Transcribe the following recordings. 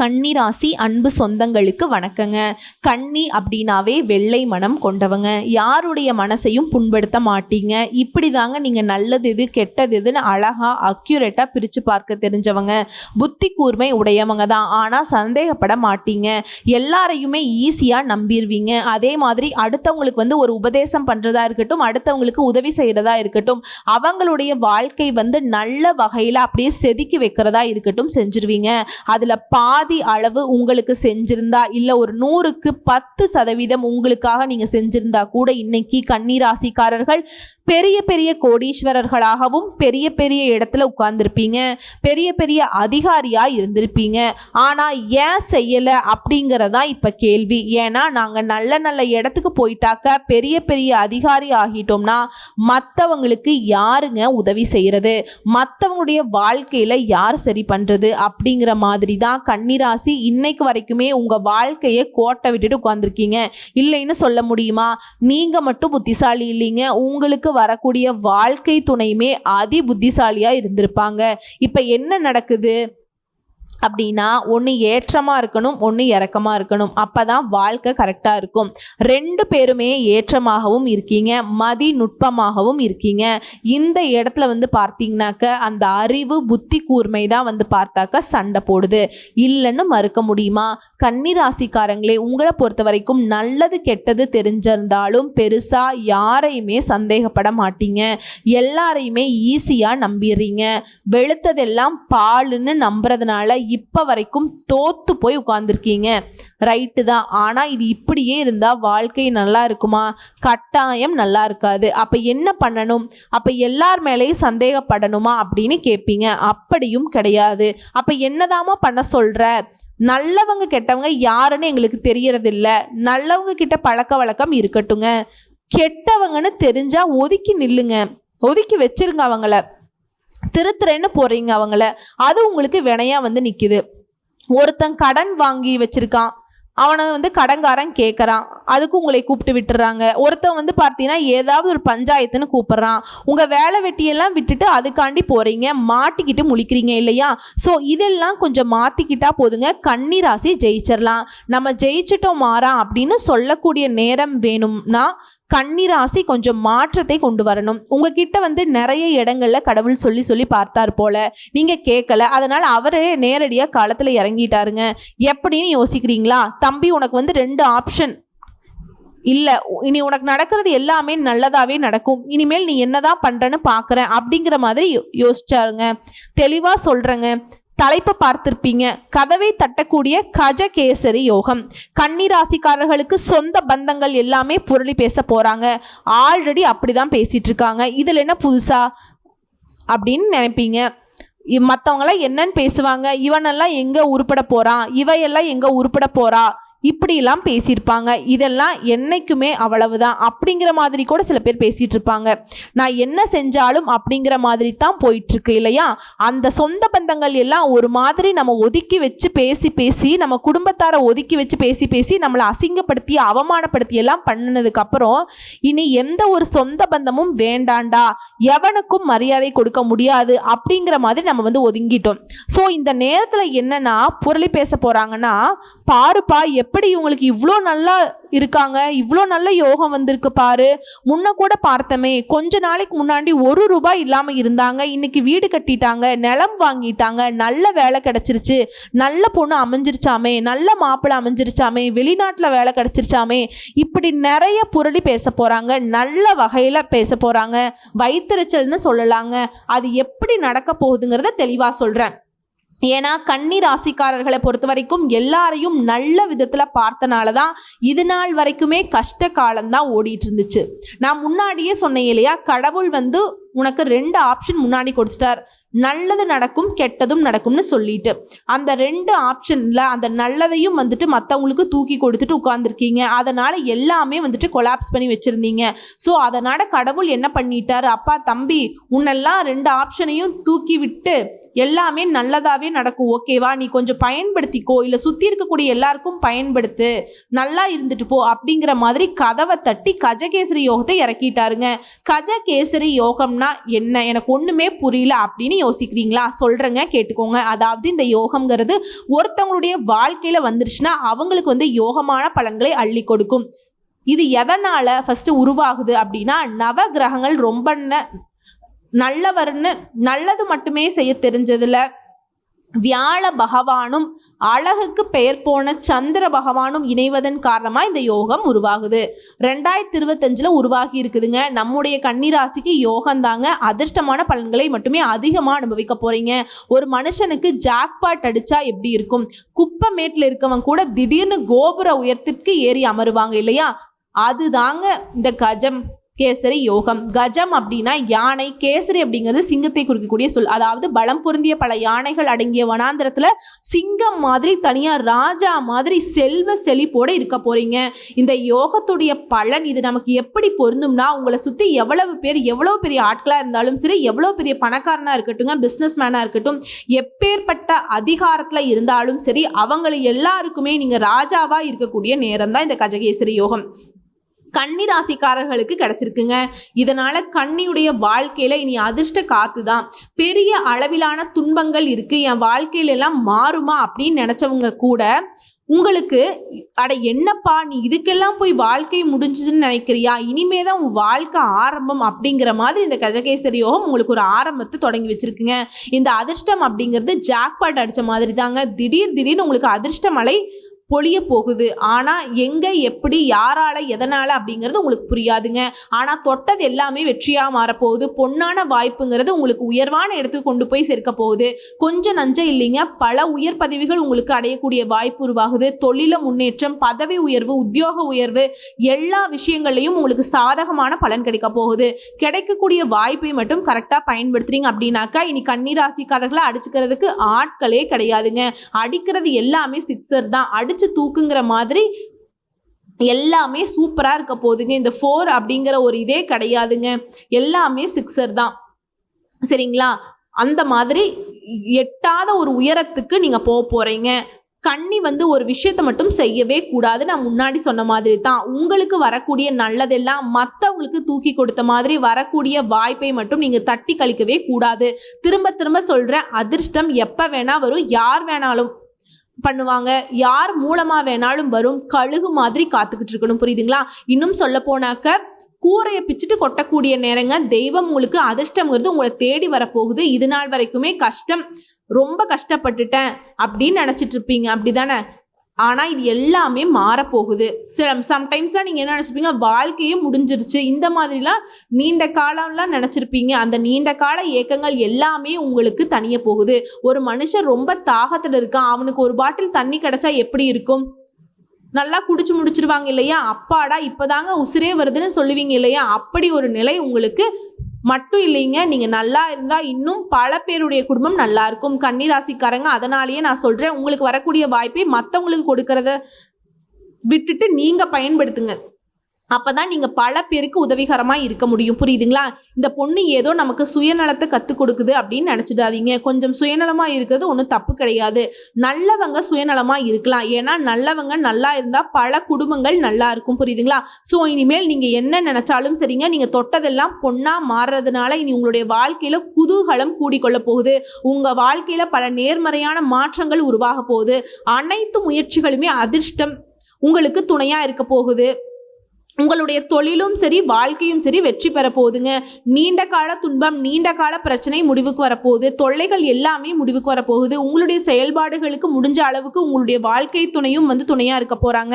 கன்னிராசி அன்பு சொந்தங்களுக்கு வணக்கங்க. கன்னி அப்படின்னாவே வெள்ளை மனம் கொண்டவங்க. யாருடைய மனசையும் புண்படுத்த மாட்டீங்க. இப்படி தாங்க நீங்கள் நல்லது எது கெட்டது எதுன்னு அழகாக அக்யூரேட்டாக பிரித்து பார்க்க தெரிஞ்சவங்க. புத்தி கூர்மை உடையவங்க தான். ஆனால் சந்தேகப்பட மாட்டீங்க. எல்லாரையுமே ஈஸியாக நம்பிடுவீங்க அதே மாதிரி அடுத்தவங்களுக்கு வந்து ஒரு உபதேசம் பண்ணுறதா இருக்கட்டும் அடுத்தவங்களுக்கு உதவி செய்கிறதா இருக்கட்டும் அவங்களுடைய வாழ்க்கை வந்து நல்ல வகையில் அப்படியே செதுக்கி வைக்கிறதா இருக்கட்டும் செஞ்சிருவீங்க. அதில் பா பாதி அளவு உங்களுக்கு செஞ்சிருந்தா இல்லை ஒரு நூறுக்கு பத்து சதவீதம் உங்களுக்காக நீங்கள் செஞ்சிருந்தா கூட இன்னைக்கு கன்னிராசிக்காரர்கள் பெரிய பெரிய கோடீஸ்வரர்களாகவும் பெரிய பெரிய இடத்துல உட்கார்ந்துருப்பீங்க. பெரிய பெரிய அதிகாரியாக இருந்திருப்பீங்க. ஆனால் ஏன் செய்யலை அப்படிங்கிறதா இப்போ கேள்வி. ஏன்னா நாங்கள் நல்ல நல்ல இடத்துக்கு போயிட்டாக்க பெரிய பெரிய அதிகாரி ஆகிட்டோம்னா மற்றவங்களுக்கு யாருங்க உதவி செய்கிறது மற்றவங்களுடைய வாழ்க்கையில் யார் சரி பண்ணுறது அப்படிங்கிற மாதிரி தான் கன்னிராசி இன்னைக்கு வரைக்குமே உங்கள் வாழ்க்கையை கோட்டை விட்டுட்டு உட்காந்துருக்கீங்க இல்லைன்னு சொல்ல முடியுமா? நீங்கள் மட்டும் புத்திசாலி இல்லைங்க. உங்களுக்கு வரக்கூடிய வாழ்க்கை துணையுமே அதி புத்திசாலியாக இருந்திருப்பாங்க. இப்போ என்ன நடக்குது? அப்படின்னா ஒன்று ஏற்றமாக இருக்கணும் ஒன்று இறக்கமாக இருக்கணும். அப்போ தான் வாழ்க்கை கரெக்டாக இருக்கும். ரெண்டு பேருமே ஏற்றமாகவும் இருக்கீங்க மதி நுட்பமாகவும் இருக்கீங்க. இந்த இடத்துல வந்து பார்த்தீங்கன்னாக்க அந்த அறிவு புத்தி கூர்மை தான் வந்து பார்த்தாக்க சண்டை போடுது. இல்லைன்னு மறுக்க முடியுமா? கன்னிராசிக்காரங்களே உங்களை பொறுத்த வரைக்கும் நல்லது கெட்டது தெரிஞ்சிருந்தாலும் பெருசாக யாரையுமே சந்தேகப்பட மாட்டீங்க. எல்லாரையுமே ஈஸியாக நம்பிடுறீங்க. வெளுத்ததெல்லாம் பாலுன்னு நம்புறதுனால இப்போ வரைக்கும் தோத்து போய் உட்காந்துருக்கீங்க ரைட்டு தான். ஆனால் இது இப்படியே இருந்தால் வாழ்க்கை நல்லா இருக்குமா? கட்டாயம் நல்லா இருக்காது. அப்போ என்ன பண்ணணும்? அப்போ எல்லார் மேலேயும் சந்தேகப்படணுமா அப்படின்னு கேட்பீங்க அப்படியும் கிடையாது. அப்போ என்னதாம்மா பண்ண சொல்கிற நல்லவங்க கெட்டவங்க யாருன்னு எங்களுக்கு தெரியறதில்ல. நல்லவங்க கிட்ட பழக்க வழக்கம் இருக்கட்டுங்க. கெட்டவங்கன்னு தெரிஞ்சால் ஒதுக்கி நில்லுங்க. ஒதுக்கி வச்சிருங்க அவங்கள. திருத்துறேன்னு போறீங்க அவங்கள. அது உங்களுக்கு வினையா வந்து நிக்குது. ஒருத்தன் கடன் வாங்கி வச்சிருக்கான். அவனை வந்து கடன்காரன் கேட்குறான் அதுக்கு உங்களை கூப்பிட்டு விட்டுறாங்க. ஒருத்தன் வந்து பார்த்தீங்கன்னா ஏதாவது ஒரு பஞ்சாயத்துன்னு கூப்பிட்றான். உங்கள் வேலை வெட்டியெல்லாம் விட்டுட்டு அதுக்காண்டி போகிறீங்க மாட்டிக்கிட்டு முழிக்கிறீங்க இல்லையா? ஸோ இதெல்லாம் கொஞ்சம் மாற்றிக்கிட்டா போதுங்க. கன்னி ராசி ஜெயிச்சிடலாம் நம்ம ஜெயிச்சிட்டோம் மாறா அப்படின்னு சொல்லக்கூடிய நேரம் வேணும்னா கன்னிராசி கொஞ்சம் மாற்றத்தை கொண்டு வரணும். உங்ககிட்ட வந்து நிறைய இடங்கள்ல கடவுள் சொல்லி சொல்லி பார்த்தார் போல. நீங்க கேட்கல. அதனால அவரே நேரடியா காலத்தில் இறங்கிட்டாருங்க. எப்படின்னு யோசிக்கிறீங்களா? தம்பி உனக்கு வந்து ரெண்டு ஆப்ஷன் இல்லை. இனி உனக்கு நடக்கிறது எல்லாமே நல்லதாகவே நடக்கும். இனிமேல் நீ என்னதான் பண்ணுறன்னு பார்க்குறேன் அப்படிங்கிற மாதிரி யோ- யோசிச்சாருங்க. தெளிவாக சொல்கிறேங்க தலைப்பை பார்த்திருப்பீங்க. கதவை தட்டக்கூடிய கஜகேசரி யோகம். கன்னிராசிக்காரர்களுக்கு சொந்த பந்தங்கள் எல்லாமே புரளி பேச போகிறாங்க ஆல்ரெடி அப்படி தான் பேசிகிட்டு இருக்காங்க. இதில் என்ன புதுசா அப்படின்னு நினைப்பீங்க. மற்றவங்களாம் என்னன்னு பேசுவாங்க. இவனெல்லாம் எங்கே உருப்பட போகிறான் இவையெல்லாம் எங்கே உருப்பட போகிறா இப்படியெல்லாம் பேசியிருப்பாங்க. இதெல்லாம் என்றைக்குமே அவ்வளவுதான். அப்படிங்கிற மாதிரி கூட சில பேர் பேசிகிட்டு இருப்பாங்க நான் என்ன செஞ்சாலும் அப்படிங்கிற மாதிரி தான் போயிட்டுருக்கு இல்லையா? அந்த சொந்த பந்தங்கள் எல்லாம் ஒரு மாதிரி நம்ம ஒதுக்கி வச்சு பேசி பேசி நம்ம குடும்பத்தாரை ஒதுக்கி வச்சு பேசி பேசி நம்மளை அசிங்கப்படுத்தி அவமானப்படுத்தி எல்லாம் பண்ணினதுக்கப்புறம் இனி எந்த ஒரு சொந்த பந்தமும் வேண்டாண்டா? எவனுக்கும் மரியாதை கொடுக்க முடியாது அப்படிங்கிற மாதிரி நம்ம வந்து ஒதுங்கிட்டோம். ஸோ இந்த நேரத்தில் என்னென்னா புரளி பேச போகிறாங்கன்னா பாருப்பா எப்படி இவங்களுக்கு இவ்வளோ நல்லா இருக்காங்க? இவ்வளோ நல்ல யோகம் வந்திருக்கு பாரு. முன்ன கூட பார்த்தமே கொஞ்ச நாளைக்கு முன்னாடி ஒரு ரூபாய் இல்லாமல் இருந்தாங்க. இன்னைக்கு வீடு கட்டிட்டாங்க நிலம் வாங்கிட்டாங்க நல்ல வேலை கிடச்சிருச்சு. நல்ல பொண்ணு அமைஞ்சிருச்சாமே நல்ல மாப்பிள்ளை அமைஞ்சிருச்சாமே வெளிநாட்டில் வேலை கிடச்சிருச்சாமே. இப்படி நிறைய புரளி பேச போகிறாங்க நல்ல வகையில் பேச போகிறாங்க வயிற்றுச்சல்னு சொல்லலாங்க. அது எப்படி நடக்க போகுதுங்கிறத தெளிவாக சொல்கிறேன் ஏன்னா கன்னி ராசிக்காரர்களை பொறுத்த வரைக்கும் எல்லாரையும் நல்ல விதத்தில் பார்த்தனால தான் இது நாள் வரைக்குமே கஷ்ட காலம்தான் ஓடிட்டு இருந்துச்சு நான் முன்னாடியே சொன்னேன் இல்லையா கடவுள் வந்து உனக்கு ரெண்டு ஆப்ஷன் முன்னாடி கொடுத்துட்டார். நல்லது நடக்கும் கெட்டதும் நடக்கும்னு சொல்லிட்டு. அந்த ரெண்டு ஆப்ஷனில் அந்த நல்லதையும் வந்துட்டு மற்றவங்களுக்கு தூக்கி கொடுத்துட்டு உட்காந்துருக்கீங்க அதனால் எல்லாமே வந்துட்டு கொலாப்ஸ் பண்ணி வச்சுருந்தீங்க. ஸோ அதனால் கடவுள் என்ன பண்ணிட்டாரு? அப்பா தம்பி உன்னெல்லாம் ரெண்டு ஆப்ஷனையும் தூக்கி விட்டு எல்லாமே நல்லதாகவே நடக்கும். ஓகேவா நீ கொஞ்சம் பயன்படுத்திக்கோ. இல்லை சுற்றி இருக்கக்கூடிய எல்லாருக்கும் பயன்படுத்து. நல்லா இருந்துட்டு போ அப்படிங்கிற மாதிரி கதவை தட்டி கஜகேசரி யோகத்தை இறக்கிட்டாருங்க. கஜகேசரி யோகம்னா என்ன? எனக்கு ஒன்றுமே புரியல அப்படின்னு யோசிக்கிறீங்களா? சொல்கிறேங்க கேட்டுக்கோங்க. அதாவது இந்த யோகம்ங்கிறது ஒருத்தவங்களுடைய வாழ்க்கையில் வந்துருச்சுன்னா அவங்களுக்கு வந்து யோகமான பலன்களை அள்ளி கொடுக்கும். இது எதனால் ஃபஸ்ட்டு உருவாகுது அப்படின்னா நவ கிரகங்கள் ரொம்ப நல்லவர்னு நல்லது மட்டுமே செய்ய தெரிஞ்சதில்ல வியாழ பகவானும் அழகுக்கு பெயர் போன சந்திர பகவானும் இணைவதன் காரணமாக இந்த யோகம் உருவாகுது. ரெண்டாயிரத்தி இருபத்தஞ்சில் உருவாகி இருக்குதுங்க. நம்முடைய கன்னிராசிக்கு யோகம் தாங்க அதிர்ஷ்டமான பலன்களை மட்டுமே அதிகமாக அனுபவிக்க போகிறீங்க ஒரு மனுஷனுக்கு ஜாக்பாட் அடித்தா எப்படி இருக்கும்? குப்பை மேட்டில் இருக்கவன் கூட திடீர்னு கோபுர உயரத்திற்கு ஏறி அமருவாங்க இல்லையா? அதுதாங்க இந்த கஜம். கேசரி யோகம். கஜம் அப்படின்னா யானை கேசரி அப்படிங்கிறது சிங்கத்தை குறிக்கக்கூடிய சொல். அதாவது பலம் பொருந்திய பல யானைகள் அடங்கிய வனாந்திரத்தில் சிங்கம் மாதிரி தனியாக ராஜா மாதிரி செல்வ செழிப்போட இருக்க போறீங்க. இந்த யோகத்துடைய பலன் இது. நமக்கு எப்படி பொருந்தும்னா உங்களை சுற்றி எவ்வளவு பேர் எவ்வளோ பெரிய ஆட்களாக இருந்தாலும் சரி எவ்வளோ பெரிய பணக்காரனாக இருக்கட்டும் பிஸ்னஸ் மேனாக இருக்கட்டும் எப்பேற்பட்ட அதிகாரத்தில் இருந்தாலும் சரி அவங்களை எல்லாருக்குமே நீங்கள் ராஜாவாக இருக்கக்கூடிய நேரம் தான் இந்த கஜகேசரி யோகம். கன்னி ராசிக்காரர்களுக்கு கிடைச்சிருக்குங்க. இதனால கன்னியுடைய வாழ்க்கையில இனி அதிர்ஷ்ட காத்து தான் பெரிய அளவிலான துன்பங்கள் இருக்கு. என் வாழ்க்கையில எல்லாம் மாறுமா அப்படின்னு நினைச்சவங்க கூட உங்களுக்கு அட என்னப்பா நீ இதுக்கெல்லாம் போய் வாழ்க்கை முடிஞ்சதுன்னு நினைக்கிறியா? இனிமே தான் உன் வாழ்க்கை ஆரம்பம் அப்படிங்கிற மாதிரி இந்த கஜகேசரி யோகம் உங்களுக்கு ஒரு ஆரம்பத்தை தொடங்கி வச்சிருக்குங்க. இந்த அதிர்ஷ்டம் அப்படிங்கிறது ஜாக்பாட் அடித்த மாதிரி தாங்க திடீர் திடீர்னு உங்களுக்கு அதிர்ஷ்ட மலை பொழிய போகுது. ஆனால் எங்கே எப்படி யாரால எதனால் அப்படிங்கிறது உங்களுக்கு புரியாதுங்க. ஆனால் தொட்டது எல்லாமே வெற்றியாக மாறப்போகுது. பொன்னான வாய்ப்புங்கிறது உங்களுக்கு உயர்வான இடத்துக்கு கொண்டு போய் சேர்க்க போகுது. கொஞ்சம் நஞ்சம் இல்லைங்க. பல உயர் பதவிகள் உங்களுக்கு அடையக்கூடிய வாய்ப்பு உருவாகுது. தொழில முன்னேற்றம் பதவி உயர்வு உத்தியோக உயர்வு எல்லா விஷயங்கள்லையும் உங்களுக்கு சாதகமான பலன் கிடைக்க போகுது. கிடைக்கக்கூடிய வாய்ப்பை மட்டும் கரெக்டாக பயன்படுத்துறீங்க அப்படின்னாக்கா இனி கண்ணீராசிக்காரர்களை அடிச்சுக்கிறதுக்கு ஆட்களே கிடையாதுங்க. அடிக்கிறது எல்லாமே சிக்ஸர் தான். அடிச்சு தூக்குங்கிற மாதிரி எல்லாமே சூப்பராக இருக்க போகுதுங்க. இந்த ஃபோர் அப்படிங்கிற ஒரு இதே கிடையாதுங்க. எல்லாமே சிக்ஸர் தான். சரிங்களா? அந்த மாதிரி எட்டாத ஒரு உயரத்துக்கு நீங்கள் போக போகிறீங்க கண்ணி வந்து ஒரு விஷயத்தை மட்டும் செய்யவே கூடாது. நான் முன்னாடி சொன்ன மாதிரி தான். உங்களுக்கு வரக்கூடிய நல்லதெல்லாம் மற்றவங்களுக்கு தூக்கி கொடுத்த மாதிரி வரக்கூடிய வாய்ப்பை மட்டும் நீங்கள் தட்டி கழிக்கவே கூடாது. திரும்ப திரும்ப சொல்கிறேன் அதிர்ஷ்டம் எப்போ வேணால் வரும் யார் வேணாலும் பண்ணுவாங்க. யார் மூலமாக வேணாலும் வரும்? கழுகு மாதிரி காத்துக்கிட்டு இருக்கணும். புரியுதுங்களா? இன்னும் சொல்ல போனாக்க கூரையை பிச்சுட்டு கொட்டக்கூடிய நேரங்க. தெய்வம் உங்களுக்கு அதிர்ஷ்டங்கிறது உங்களை தேடி வரப்போகுது. இது நாள் வரைக்குமே கஷ்டம். ரொம்ப கஷ்டப்பட்டுட்டேன் அப்படின்னு நினச்சிட்டு இருப்பீங்க. அப்படிதானே? ஆனால் இது எல்லாமே மாறப்போகுது. சில சம்டைம்ஸ்லாம் நீங்கள் என்ன நினச்சிருப்பீங்க? வாழ்க்கையே முடிஞ்சிருச்சு. இந்த மாதிரிலாம் நீண்ட காலம்லாம் நினச்சிருப்பீங்க. அந்த நீண்ட கால ஏக்கங்கள் எல்லாமே உங்களுக்கு தனிய போகுது. ஒரு மனுஷன் ரொம்ப தாகத்தில் இருக்கான். அவனுக்கு ஒரு பாட்டில் தண்ணி கிடைச்சா எப்படி இருக்கும்? நல்லா குடிச்சு முடிச்சிருவாங்க இல்லையா? அப்பாடா இப்போதாங்க உசிரே வருதுன்னு சொல்லுவீங்க இல்லையா? அப்படி ஒரு நிலை உங்களுக்கு மட்டும் இல்லைங்க நீங்கள் நல்லா இருந்தால் இன்னும் பல பேருடைய குடும்பம் நல்லா இருக்கும். கன்னிராசிக்காரங்க அதனாலேயே நான் சொல்கிறேன் உங்களுக்கு வரக்கூடிய வாய்ப்பை மற்றவங்களுக்கு கொடுக்கறத விட்டுட்டு நீங்கள் பயன்படுத்துங்க. அப்போ தான் நீங்கள் பல பேருக்கு உதவிகரமாக இருக்க முடியும். புரியுதுங்களா? இந்த பொண்ணு ஏதோ நமக்கு சுயநலத்தை கற்றுக் கொடுக்குது அப்படின்னு நினச்சிடாதீங்க. கொஞ்சம் சுயநலமாக இருக்கிறது ஒன்றும் தப்பு கிடையாது. நல்லவங்க சுயநலமாக இருக்கலாம். ஏன்னா நல்லவங்க நல்லா இருந்தால் பல குடும்பங்கள் நல்லா இருக்கும். புரியுதுங்களா? ஸோ இனிமேல் நீங்கள் என்ன நினச்சாலும் சரிங்க. நீங்கள் தொட்டதெல்லாம் பொண்ணாக மாறுறதுனால இனி உங்களுடைய வாழ்க்கையில் குதூகலம் கூடிக்கொள்ள போகுது. உங்கள் வாழ்க்கையில் பல நேர்மறையான மாற்றங்கள் உருவாக போகுது. அனைத்து முயற்சிகளுமே அதிர்ஷ்டம் உங்களுக்கு துணையாக இருக்க போகுது. உங்களுடைய தொழிலும் சரி வாழ்க்கையும் சரி வெற்றி பெற போகுதுங்க நீண்ட கால துன்பம் நீண்ட கால பிரச்சனை முடிவுக்கு வரப்போகுது. தொல்லைகள் எல்லாமே முடிவுக்கு வரப்போகுது. உங்களுடைய செயல்பாடுகளுக்கு முடிஞ்ச அளவுக்கு உங்களுடைய வாழ்க்கை துணையும் வந்து துணையாக இருக்க போகிறாங்க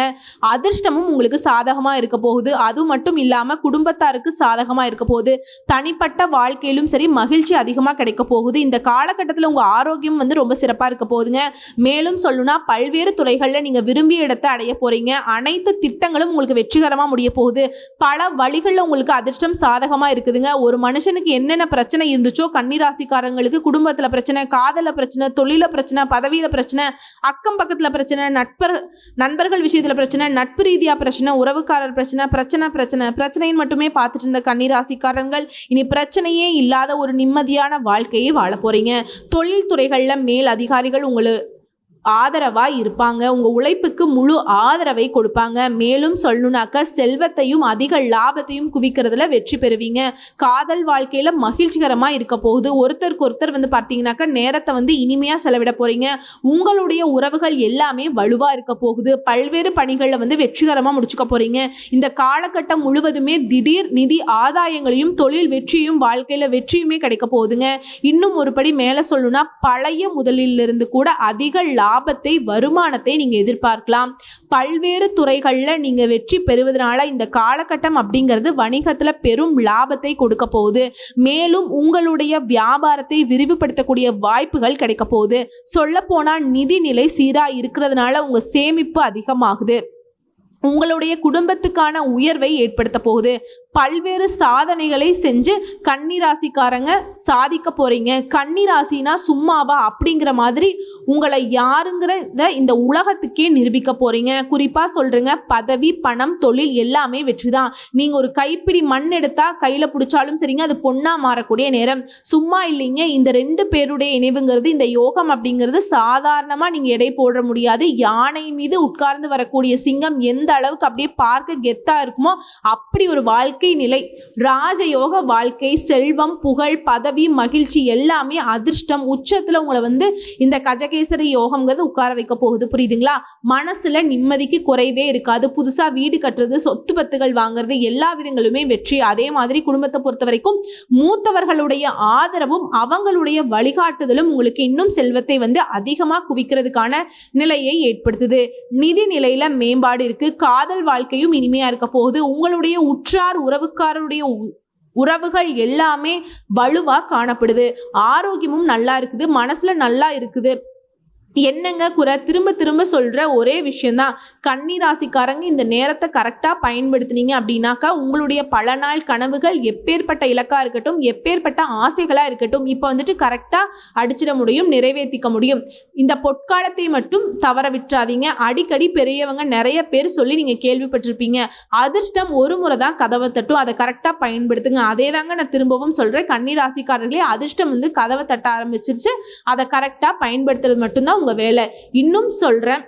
அதிர்ஷ்டமும் உங்களுக்கு சாதகமாக இருக்க போகுது. அது மட்டும் இல்லாமல் குடும்பத்தாருக்கு சாதகமாக இருக்க போகுது. தனிப்பட்ட வாழ்க்கையிலும் சரி மகிழ்ச்சி அதிகமாக கிடைக்க போகுது. இந்த காலகட்டத்தில் உங்கள் ஆரோக்கியம் வந்து ரொம்ப சிறப்பாக இருக்க போகுதுங்க. மேலும் சொல்லணும்னா பல்வேறு துறைகளில் நீங்கள் விரும்பிய இடத்தை அடைய போகிறீங்க அனைத்து திட்டங்களும் உங்களுக்கு வெற்றிகரமாக முடியும் முடிய போகுது. பல வழிகளில் உங்களுக்கு அதிர்ஷ்டம் சாதகமாக இருக்குதுங்க. ஒரு மனுஷனுக்கு என்னென்ன பிரச்சனை இருந்துச்சோ கன்னிராசிக்காரங்களுக்கு குடும்பத்தில் பிரச்சனை காதல பிரச்சனை தொழில பிரச்சனை பதவியில் பிரச்சனை அக்கம் பக்கத்தில் பிரச்சனை நட்பர் நண்பர்கள் விஷயத்தில் பிரச்சனை நட்பு ரீதியாக பிரச்சனை உறவுக்காரர் பிரச்சனை பிரச்சனை பிரச்சனை பிரச்சனைன்னு மட்டுமே பார்த்துட்டு இருந்த கன்னிராசிக்காரங்கள் இனி பிரச்சனையே இல்லாத ஒரு நிம்மதியான வாழ்க்கையை வாழ போகிறீங்க தொழில் துறைகளில் மேல் அதிகாரிகள் உங்களை ஆதரவாக இருப்பாங்க. உங்கள் உழைப்புக்கு முழு ஆதரவை கொடுப்பாங்க. மேலும் சொல்லணுனாக்க செல்வத்தையும் அதிக லாபத்தையும் குவிக்கிறதுல வெற்றி பெறுவீங்க. காதல் வாழ்க்கையில் மகிழ்ச்சிகரமாக இருக்க போகுது. ஒருத்தருக்கு ஒருத்தர் வந்து பார்த்தீங்கன்னாக்கா நேரத்தை வந்து இனிமையாக செலவிட போகிறீங்க உங்களுடைய உறவுகள் எல்லாமே வலுவாக இருக்க போகுது. பல்வேறு பணிகளில் வந்து வெற்றிகரமாக முடிச்சுக்க போகிறீங்க இந்த காலகட்டம் முழுவதுமே திடீர் நிதி ஆதாயங்களையும் தொழில் வெற்றியும் வாழ்க்கையில் வெற்றியுமே கிடைக்க போகுதுங்க. இன்னும் ஒருபடி மேலே சொல்லணும்னா பழைய முதலிலிருந்து கூட அதிக லாபத்தை வருமானத்தை நீங்கள் எதிர்பார்க்கலாம். பல்வேறு துறைகளில் நீங்கள் வெற்றி பெறுவதனால இந்த காலகட்டம் அப்படிங்கிறது வணிகத்தில் பெரும் லாபத்தை கொடுக்க போகுது. மேலும் உங்களுடைய வியாபாரத்தை விரிவுபடுத்தக்கூடிய வாய்ப்புகள் கிடைக்க போகுது. சொல்லப்போனால் நிதிநிலை சீராக இருக்கிறதுனால உங்கள் சேமிப்பு அதிகமாகுது. உங்களுடைய குடும்பத்துக்கான உயர்வை ஏற்படுத்த போகுது. பல்வேறு சாதனைகளை செஞ்சு கன்னிராசிக்காரங்க சாதிக்க போறீங்க. கன்னிராசினா சும்மாவா அப்படிங்கிற மாதிரி உங்களை யாருங்கிறத இந்த உலகத்துக்கே நிரூபிக்க போறீங்க. குறிப்பா சொல்கிறேங்க பதவி பணம் தொழில் எல்லாமே வெற்றி தான் நீங்க ஒரு கைப்பிடி மண் எடுத்தா கையில பிடிச்சாலும் சரிங்க அது பொண்ணா மாறக்கூடிய நேரம். சும்மா இல்லைங்க இந்த ரெண்டு பேருடைய இணைவுங்கிறது இந்த யோகம் அப்படிங்கிறது சாதாரணமா நீங்க எடை போட முடியாது. யானை மீது உட்கார்ந்து வரக்கூடிய சிங்கம் எந்த அளவுக்கு அப்படியே பார்க்க கெத்தா இருக்குமோ அப்படி ஒரு வாழ்க்கை நிலை. ராஜயோக வாழ்க்கை செல்வம் புகழ் பதவி மகிழ்ச்சி எல்லாமே அதிர்ஷ்டம். உச்சத்தில் உங்களை வந்து இந்த கஜகேசரி யோகம்ங்கிறது உட்கார வைக்க போகுது. புரியுதுங்களா? மனசுல நிம்மதிக்கு குறைவே இருக்காது. புதுசா வீடு கட்டுறது சொத்து பத்துகள் வாங்குறது எல்லா விதங்களுமே வெற்றி. அதே மாதிரி குடும்பத்தை பொறுத்த வரைக்கும் மூத்தவர்களுடைய ஆதரவும் அவங்களுடைய வழிகாட்டுதலும் உங்களுக்கு இன்னும் செல்வத்தை வந்து அதிகமாக குவிக்கிறதுக்கான நிலையை ஏற்படுத்துது. நிதி நிலையில மேம்பாடு இருக்கு. காதல் வாழ்க்கையும் இனிமையாக இருக்க போகுது. உங்களுடைய உற்றார் உறவுக்காரருடைய உ- உறவுகள் எல்லாமே வலுவாக காணப்படுது. ஆரோக்கியமும் நல்லா இருக்குது. மனசில் நல்லா இருக்குது. என்னங்க குறை? திரும்ப திரும்ப சொல்கிற ஒரே விஷயந்தான் கன்னி ராசிக்காரங்க இந்த நேரத்தை கரெக்டாக பயன்படுத்துனீங்க அப்படின்னாக்கா உங்களுடைய பல நாள் கனவுகள் எப்பேற்பட்ட இலக்காக இருக்கட்டும் எப்பேற்பட்ட ஆசைகளாக இருக்கட்டும் இப்போ வந்துட்டு கரெக்டாக அடிச்சிட முடியும் நிறைவேற்றிக்க முடியும். இந்த பொற்காலத்தை மட்டும் தவற விட்டுறாதீங்க. அடிக்கடி பெரியவங்க நிறைய பேர் சொல்லி நீங்கள் கேள்விப்பட்டிருப்பீங்க. அதிர்ஷ்டம் ஒரு முறை தான் கதவை தட்டும். அதை கரெக்டாக பயன்படுத்துங்க. அதே தாங்க நான் திரும்பவும் சொல்கிறேன் கன்னி ராசிக்காரர்களே அதிர்ஷ்டம் வந்து கதவை தட்ட ஆரம்பிச்சிருச்சு. அதை கரெக்டாக பயன்படுத்துறது மட்டும்தான் வேலை. இன்னும் சொல்கிறேன்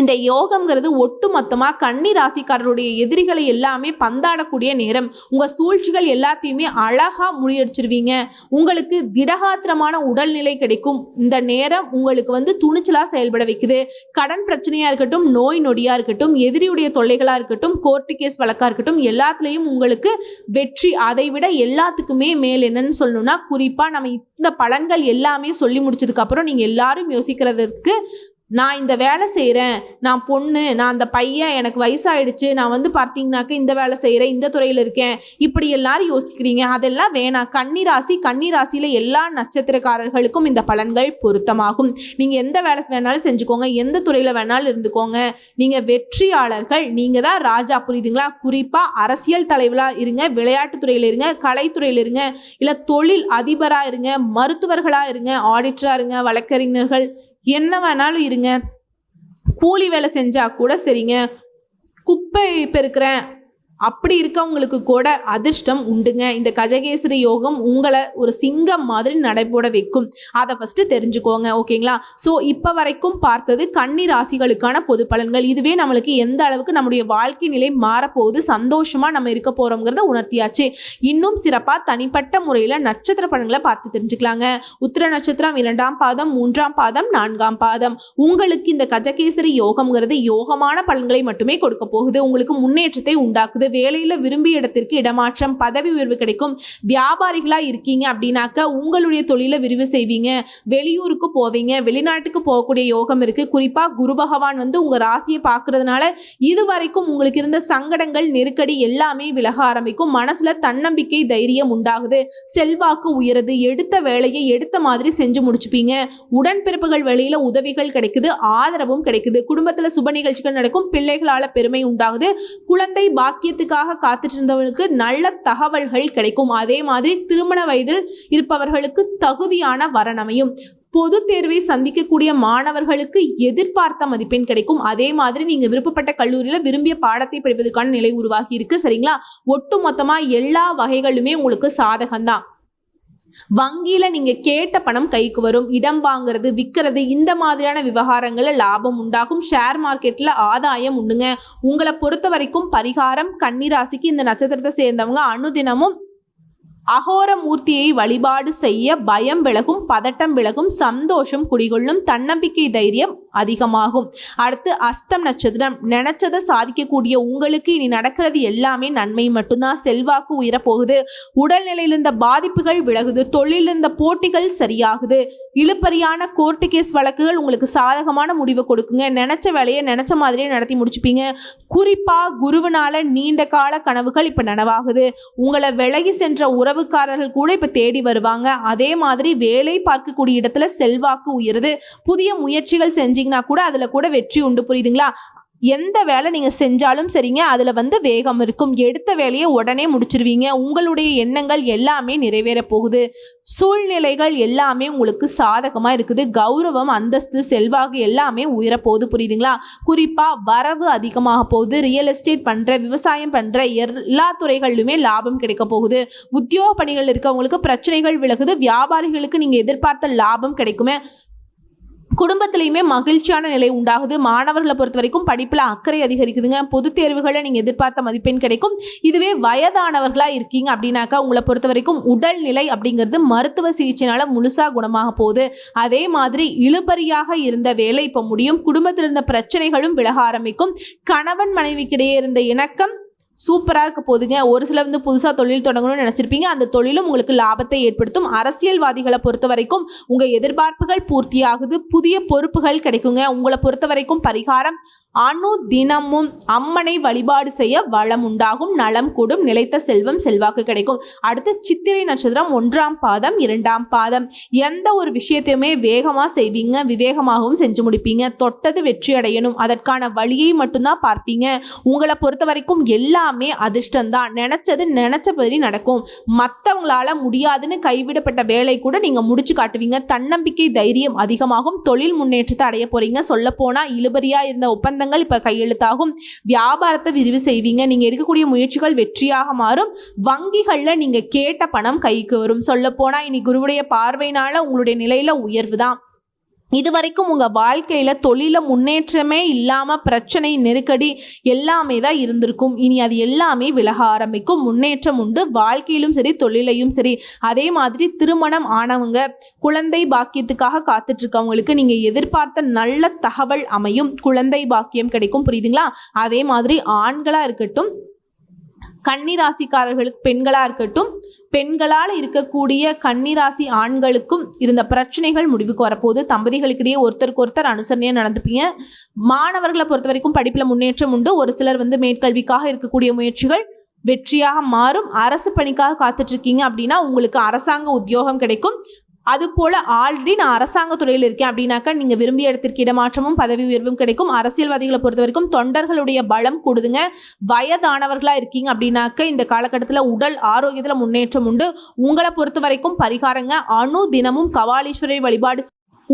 இந்த யோகம்ங்கிறது ஒட்டு மொத்தமாக கன்னி ராசிக்காரருடைய எதிரிகளை எல்லாமே பந்தாடக்கூடிய நேரம். உங்கள் சூழ்ச்சிகள் எல்லாத்தையுமே அழகாக முறியடிச்சிருவீங்க. உங்களுக்கு திடகாத்திரமான உடல்நிலை கிடைக்கும். இந்த நேரம் உங்களுக்கு வந்து துணிச்சலாக செயல்பட வைக்குது. கடன் பிரச்சனையாக இருக்கட்டும் நோய் நொடியாக இருக்கட்டும் எதிரியுடைய தொல்லைகளாக இருக்கட்டும் கோர்ட்டு கேஸ் வழக்காக இருக்கட்டும் எல்லாத்துலேயும் உங்களுக்கு வெற்றி. அதை விட எல்லாத்துக்குமே மேல் என்னன்னு சொல்லணும்னா குறிப்பாக நம்ம இந்த பலன்கள் எல்லாமே சொல்லி முடிச்சதுக்கப்புறம் நீங்கள் எல்லாரும் யோசிக்கிறதுக்கு நான் இந்த வேலை செய்கிறேன் நான் பொண்ணு நான் அந்த பையன் எனக்கு வயசாயிடுச்சு நான் வந்து பார்த்தீங்கன்னாக்க இந்த வேலை செய்கிறேன் இந்த துறையில் இருக்கேன். இப்படி எல்லாரும் யோசிக்கிறீங்க. அதெல்லாம் வேணாம். கன்னிராசி கன்னிராசியில் எல்லா நட்சத்திரக்காரர்களுக்கும் இந்த பலன்கள் பொருத்தமாகும். நீங்கள் எந்த வேலை வேணாலும் செஞ்சுக்கோங்க. எந்த துறையில் வேணாலும் இருந்துக்கோங்க. நீங்கள் வெற்றியாளர்கள். நீங்கள் தான் ராஜா புரியுதுங்களா? குறிப்பாக அரசியல் தலைவராக இருங்க விளையாட்டுத்துறையில் இருங்க கலைத்துறையில் இருங்க இல்லை தொழில் அதிபராக இருங்க மருத்துவர்களாக இருங்க ஆடிட்டராக இருங்க வழக்கறிஞர்கள் என்ன வேணாலும் இருங்க. கூலி வேலை செஞ்சால் கூட சரிங்க. குப்பை பெருக்கிறேன். அப்படி இருக்கவங்களுக்கு கூட அதிர்ஷ்டம் உண்டுங்க. இந்த கஜகேசரி யோகம் உங்களை ஒரு சிங்கம் மாதிரி நடைபோட வைக்கும். அதை ஃபஸ்ட்டு தெரிஞ்சுக்கோங்க ஓகேங்களா? ஸோ இப்போ வரைக்கும் பார்த்தது கன்னி ராசிகளுக்கான பொது பலன்கள். இதுவே நம்மளுக்கு எந்த அளவுக்கு நம்முடைய வாழ்க்கை நிலை மாறப்போகுது சந்தோஷமாக நம்ம இருக்க போகிறோங்கிறத உணர்த்தியாச்சு. இன்னும் சிறப்பாக தனிப்பட்ட முறையில் நட்சத்திர பலன்களை பார்த்து தெரிஞ்சுக்கலாங்க. உத்திர நட்சத்திரம் இரண்டாம் பாதம் மூன்றாம் பாதம் நான்காம் பாதம். உங்களுக்கு இந்த கஜகேசரி யோகம்ங்கிறது யோகமான பலன்களை மட்டுமே கொடுக்க போகுது. உங்களுக்கு முன்னேற்றத்தை உண்டாக்குது. வேலையில் விரும்பிய இடத்திற்கு இடமாற்றம் பதவி உயர்வு கிடைக்கும். வியாபாரிகளாக இருக்கீங்க அப்படின்னாக்க உங்களுடைய தொழிலை விரிவு செய்வீங்க. வெளியூருக்கு போவீங்க. வெளிநாட்டுக்கு போகக்கூடிய யோகம் இருக்குது குறிப்பாக குரு பகவான் வந்து உங்கள் ராசியை பார்க்கறதுனால இது வரைக்கும் உங்களுக்கு இருந்த சங்கடங்கள் நெருக்கடி எல்லாமே விலக ஆரம்பிக்கும். மனசுல தன்னம்பிக்கை தைரியம் உண்டாகுது. செல்வாக்கு உயருது. எடுத்த வேலையை எடுத்த மாதிரி செஞ்சு முடிச்சுப்பீங்க. உடன்பிறப்புகள் வழியில உதவிகள் கிடைக்குது. ஆதரவும் கிடைக்குது. குடும்பத்துல சுப நிகழ்ச்சிகள் நடக்கும். பிள்ளைகளால பெருமை உண்டாகுது. குழந்தை பாக்கிய பாக்கியத்துக்காக காத்துட்டு இருந்தவர்களுக்கு நல்ல தகவல்கள் கிடைக்கும். அதே மாதிரி திருமண வயதில் இருப்பவர்களுக்கு தகுதியான வரணமையும் பொது தேர்வை சந்திக்கக்கூடிய மாணவர்களுக்கு எதிர்பார்த்த மதிப்பெண் கிடைக்கும். அதே மாதிரி நீங்க விருப்பப்பட்ட கல்லூரியில விரும்பிய பாடத்தை படிப்பதற்கான நிலை உருவாகி இருக்கு. சரிங்களா? ஒட்டு மொத்தமா எல்லா வகைகளுமே உங்களுக்கு சாதகம்தான். வங்கியில நீங்க கேட்ட பணம் கைக்கு வரும். இடம் வாங்குறது விற்கிறது இந்த மாதிரியான விவகாரங்கள்ல லாபம் உண்டாகும். ஷேர் மார்க்கெட்ல ஆதாயம் உண்டுங்க. உங்களை பொறுத்த வரைக்கும் பரிகாரம் கன்னிராசிக்கு இந்த நட்சத்திரத்தை சேர்ந்தவங்க அனுதினமும் அகோர மூர்த்தியை வழிபாடு செய்ய பயம் விலகும் பதட்டம் விலகும் சந்தோஷம் குடிகொள்ளும் தன்னம்பிக்கை தைரியம் அதிகமாகும். அடுத்து அஸ்தம் நட்சத்திரம். நினைச்சதை சாதிக்கக்கூடிய உங்களுக்கு இனி நடக்கிறது எல்லாமே நன்மை மட்டும்தான். செல்வாக்கு உயரப்போகுது. உடல்நிலையில் இருந்த பாதிப்புகள் விலகுது. தொழிலில் இருந்த போட்டிகள் சரியாகுது. இழுப்பறியான கோர்ட்டு கேஸ் வழக்குகள் உங்களுக்கு சாதகமான முடிவை கொடுக்குங்க. நினைச்ச வேலையை நினைச்ச மாதிரியே நடத்தி முடிச்சுப்பீங்க. குறிப்பா குருவினால நீண்ட கால கனவுகள் இப்ப நனவாகுது. உங்களை விலகி சென்ற உறவுக்காரர்கள் கூட இப்ப தேடி வருவாங்க. அதே மாதிரி வேலை பார்க்கக்கூடிய இடத்துல செல்வாக்கு உயருது. புதிய முயற்சிகள் செஞ்சு செஞ்சீங்கன்னா கூட அதில் கூட வெற்றி உண்டு. புரியுதுங்களா? எந்த வேலை நீங்கள் செஞ்சாலும் சரிங்க அதில் வந்து வேகம் இருக்கும். எடுத்த வேலையை உடனே முடிச்சிருவீங்க. உங்களுடைய எண்ணங்கள் எல்லாமே நிறைவேற போகுது. சூழ்நிலைகள் எல்லாமே உங்களுக்கு சாதகமாக இருக்குது. கௌரவம் அந்தஸ்து செல்வாக்கு எல்லாமே உயரப்போகுது புரியுதுங்களா? குறிப்பாக வரவு அதிகமாக போகுது. ரியல் எஸ்டேட் பண்ணுற விவசாயம் பண்ணுற எல்லா துறைகளிலுமே லாபம் கிடைக்க போகுது. உத்தியோக பணிகள் இருக்கவங்களுக்கு பிரச்சனைகள் விலகுது. வியாபாரிகளுக்கு நீங்கள் எதிர்பார்த்த லாபம் கிடைக்குமே. குடும்பத்திலையுமே மகிழ்ச்சியான நிலை உண்டாகுது. மாணவர்களை பொறுத்த வரைக்கும் படிப்பில் அக்கறை அதிகரிக்குதுங்க. பொது தேர்வுகளை நீங்கள் எதிர்பார்த்த மதிப்பெண் கிடைக்கும். இதுவே வயதானவர்களாக இருக்கீங்க அப்படின்னாக்கா உங்களை பொறுத்த வரைக்கும் உடல்நிலை அப்படிங்கிறது மருத்துவ சிகிச்சைனால முழுசாக குணமாக போகுது. அதே மாதிரி இழுபறியாக இருந்த வேலை இப்போ முடியும். குடும்பத்தில் இருந்த பிரச்சனைகளும் விலக ஆரம்பிக்கும். கணவன் மனைவிக்கிடையே இருந்த இணக்கம் சூப்பராக இருக்க போதுங்க ஒரு சில வந்து புதுசாக தொழில் தொடங்கணும்னு நினச்சிருப்பீங்க. அந்த தொழிலும் உங்களுக்கு லாபத்தை ஏற்படுத்தும். அரசியல்வாதிகளை பொறுத்த வரைக்கும் உங்கள் எதிர்பார்ப்புகள் பூர்த்தியாகுது. புதிய பொறுப்புகள் கிடைக்குங்க. உங்களை பொறுத்த வரைக்கும் பரிகாரம் அணு தினமும் அம்மனை வழிபாடு செய்ய வளம் உண்டாகும் நலம் கூடும் நிலைத்த செல்வம் செல்வாக்கு கிடைக்கும். அடுத்து சித்திரை நட்சத்திரம் ஒன்றாம் பாதம் இரண்டாம் பாதம். எந்த ஒரு விஷயத்தையுமே வேகமாக செய்வீங்க விவேகமாகவும் செஞ்சு முடிப்பீங்க. தொட்டது வெற்றி அடையணும். அதற்கான வழியை மட்டும்தான் பார்ப்பீங்க. உங்களை பொறுத்த வரைக்கும் எல்லாமே அதிர்ஷ்டம்தான். நினச்சது நினச்சபடி நடக்கும். மற்றவங்களால முடியாதுன்னு கைவிடப்பட்ட வேலை கூட நீங்கள் முடிச்சு காட்டுவீங்க. தன்னம்பிக்கை தைரியம் அதிகமாகும். தொழில் முன்னேற்றத்தை அடைய போறீங்க. சொல்ல போனால் இழுபறியாக இருந்த ஒப்பந்தங்கள் இப்போ கையெழுத்தாகும். வியாபாரத்தை விரிவு செய்வீங்க. நீங்கள் எடுக்கக்கூடிய முயற்சிகள் வெற்றியாக மாறும். வங்கிகளில் நீங்கள் கேட்ட பணம் கைக்கு வரும். சொல்ல போனால் இனி குருவுடைய பார்வையினால உங்களுடைய நிலையில உயர்வு தான். இதுவரைக்கும் உங்கள் வாழ்க்கையில் தொழிலில் முன்னேற்றமே இல்லாமல் பிரச்சனை நெருக்கடி எல்லாமே தான் இருந்திருக்கும். இனி அது எல்லாமே விலக ஆரம்பிக்கும். முன்னேற்றம் உண்டு. வாழ்க்கையிலும் சரி தொழிலையும் சரி. அதே மாதிரி திருமணம் ஆனவங்க குழந்தை பாக்கியத்துக்காக காத்துட்ருக்கவங்களுக்கு நீங்கள் எதிர்பார்த்த நல்ல தகவல் அமையும். குழந்தை பாக்கியம் கிடைக்கும். புரியுதுங்களா? அதே மாதிரி ஆண்களாக இருக்கட்டும் கன்னிராசிக்காரர்களுக்கு பெண்களாக இருக்கட்டும் பெண்களால் இருக்கக்கூடிய கன்னிராசி ஆண்களுக்கும் இருந்த பிரச்சனைகள் முடிவுக்கு வரப்போகுது. தம்பதிகளுக்கிடையே ஒருத்தருக்கு ஒருத்தர் அனுசரணையாக நடந்துப்பீங்க. மாணவர்களை பொறுத்த வரைக்கும் படிப்பில் முன்னேற்றம் உண்டு. ஒரு சிலர் வந்து மேற்கல்விக்காக இருக்கக்கூடிய முயற்சிகள் வெற்றியாக மாறும். அரசு பணிக்காக காத்துட்ருக்கீங்க அப்படின்னா உங்களுக்கு அரசாங்க உத்தியோகம் கிடைக்கும். அது போல் ஆல்ரெடி நான் அரசாங்க துறையில் இருக்கேன் அப்படின்னாக்கா நீங்கள் விரும்பிய இடத்திற்கு இடமாற்றமும் பதவி உயர்வும் கிடைக்கும். அரசியல்வாதிகளை பொறுத்த வரைக்கும் தொண்டர்களுடைய பலம் கூடுதுங்க. வயதானவர்களாக இருக்கீங்க அப்படின்னாக்க இந்த காலகட்டத்தில் உடல் ஆரோக்கியத்தில் முன்னேற்றம் உண்டு. உங்களை பொறுத்த வரைக்கும் பரிகாரங்க அணு தினமும் கபாலீஸ்வரரை வழிபாடு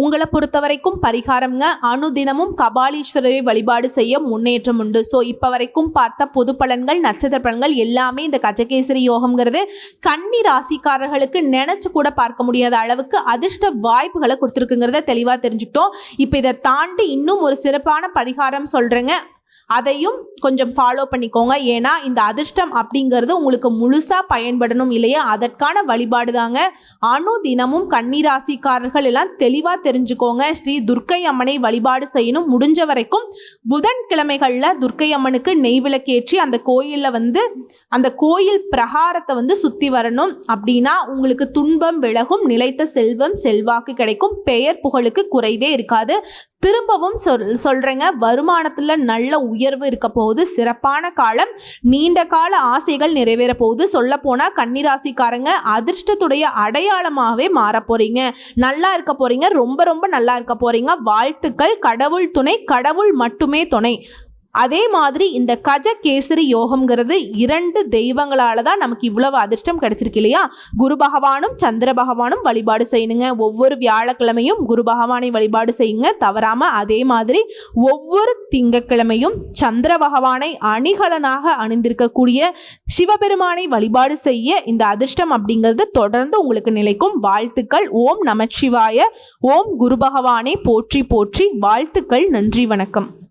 உங்களை பொறுத்த வரைக்கும் பரிகாரம்ங்க. அனுதினமும் கபாலீஸ்வரரை வழிபாடு செய்ய முன்னேற்றம் உண்டு. ஸோ இப்போ வரைக்கும் பார்த்த பொது பலன்கள் நட்சத்திர பலன்கள் எல்லாமே இந்த கஜகேசரி யோகம்ங்கிறது கன்னி ராசிக்காரர்களுக்கு நினச்சி கூட பார்க்க முடியாத அளவுக்கு அதிர்ஷ்ட வாய்ப்புகளை கொடுத்துருக்குங்கிறத தெளிவாக தெரிஞ்சுக்கிட்டோம். இப்போ இதை தாண்டி இன்னும் ஒரு சிறப்பான பரிகாரம் சொல்கிறேங்க அதையும் கொஞ்சம் ஃபாலோ பண்ணிக்கோங்க. ஏன்னா இந்த அதிர்ஷ்டம் அப்படிங்கிறது உங்களுக்கு முழுசாக பயன்படணும் இல்லையா? அதற்கான வழிபாடு தாங்க அணு தினமும் கன்னிராசிக்காரர்கள் எல்லாம் தெளிவாக தெரிஞ்சுக்கோங்க. ஸ்ரீ துர்க்கை அம்மனை வழிபாடு செய்யணும். முடிஞ்ச வரைக்கும் புதன்கிழமைகளில் துர்க்கை அம்மனுக்கு நெய் விளக்கேற்றி அந்த கோயிலில் வந்து அந்த கோயில் பிரகாரத்தை வந்து சுற்றி வரணும். அப்படின்னா உங்களுக்கு துன்பம் விலகும் நிலைத்த செல்வம் செல்வாக்கு கிடைக்கும். பெயர் புகழுக்கு குறைவே இருக்காது. திரும்பவும் சொல் சொல்கிறேங்க வருமானத்தில் நல்ல உயர்வு இருக்க போகுது. சிறப்பான காலம் நீண்ட கால ஆசைகள் நிறைவேற போகுது. சொல்ல போனால் கன்னிராசிக்காரங்க அதிர்ஷ்டத்துடைய அடையாளமாகவே மாற போகிறீங்க நல்லா இருக்க போகிறீங்க ரொம்ப ரொம்ப நல்லா இருக்க போகிறீங்க வாழ்த்துக்கள். கடவுள் துணை கடவுள் மட்டுமே துணை. அதே மாதிரி இந்த கஜ கேசரி யோகம்ங்கிறது இரண்டு தெய்வங்களால தான் நமக்கு இவ்வளவு அதிர்ஷ்டம் கிடைச்சிருக்கு இல்லையா? குரு பகவானும் சந்திர பகவானும் வழிபாடு செய்யணுங்க. ஒவ்வொரு வியாழக்கிழமையும் குரு பகவானை வழிபாடு செய்யுங்க. தவறாம அதே மாதிரி ஒவ்வொரு திங்கட்கிழமையும் சந்திர பகவானை அணிகலனாக அணிந்திருக்கக்கூடிய சிவபெருமானை வழிபாடு செய்ய இந்த அதிர்ஷ்டம் அப்படிங்கிறது தொடர்ந்து உங்களுக்கு நிலைக்கும். வாழ்த்துக்கள். ஓம் நமச்சிவாய. ஓம் குரு பகவானே போற்றி போற்றி. வாழ்த்துக்கள். நன்றி. வணக்கம்.